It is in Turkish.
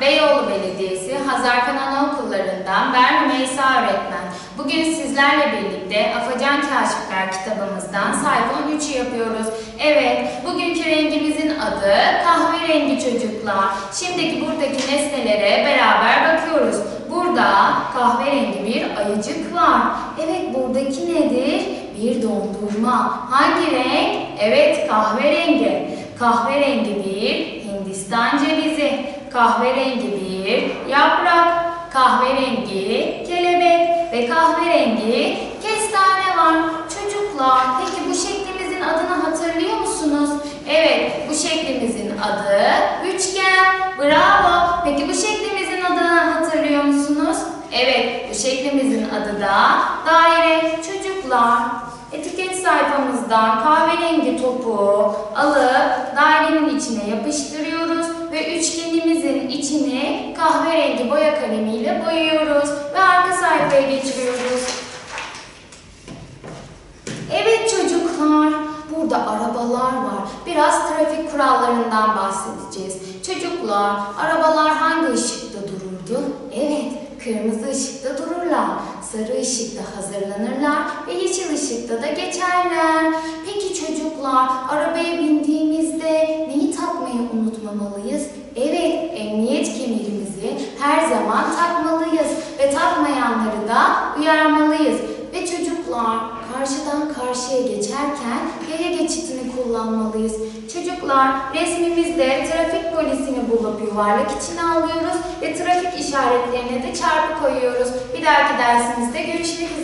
Beyoğlu Belediyesi Hazar Hazarkan Anaokullarından ben Rümeysa Öğretmen. Bugün sizlerle birlikte Afacan Kaşifler kitabımızdan sayfa 13'ü yapıyoruz. Evet, bugünkü rengimizin adı kahverengi çocuklar. Şimdiki buradaki nesnelere beraber bakıyoruz. Burada kahverengi bir ayıcık var. Evet, buradaki nedir? Bir dondurma. Hangi renk? Evet, kahverengi. Kahverengi bir Hindistan cevizi Kahverengi bir yaprak. Kahverengi kelebek ve kahverengi kestane var. Çocuklar peki bu şeklimizin adını hatırlıyor musunuz? Evet bu şeklimizin adı üçgen. Bravo. Peki bu şeklimizin adını hatırlıyor musunuz? Evet bu şeklimizin adı da daire. Çocuklar etiket sayfamızdan kahverengi topu alıp dairenin içine içini kahverengi boya kalemiyle boyuyoruz ve arka sayfaya geçiriyoruz. Evet çocuklar, burada arabalar var. Biraz trafik kurallarından bahsedeceğiz. Çocuklar, arabalar hangi ışıkta dururdu? Evet, kırmızı ışıkta dururlar. Sarı ışıkta hazırlanırlar ve yeşil ışıkta da geçerler. Peki çocuklar, arabaya bindiğimizde neyi takmayı unutmamalıyız? Evet, emniyet kemerimizi her zaman takmalıyız ve takmayanları da uyarmalıyız. Ve çocuklar karşıdan karşıya geçerken yaya geçitini kullanmalıyız. Çocuklar resmimizde trafik polisini bulup yuvarlak içine alıyoruz ve trafik işaretlerine de çarpı koyuyoruz. Bir dahaki dersimizde görüşmek üzere.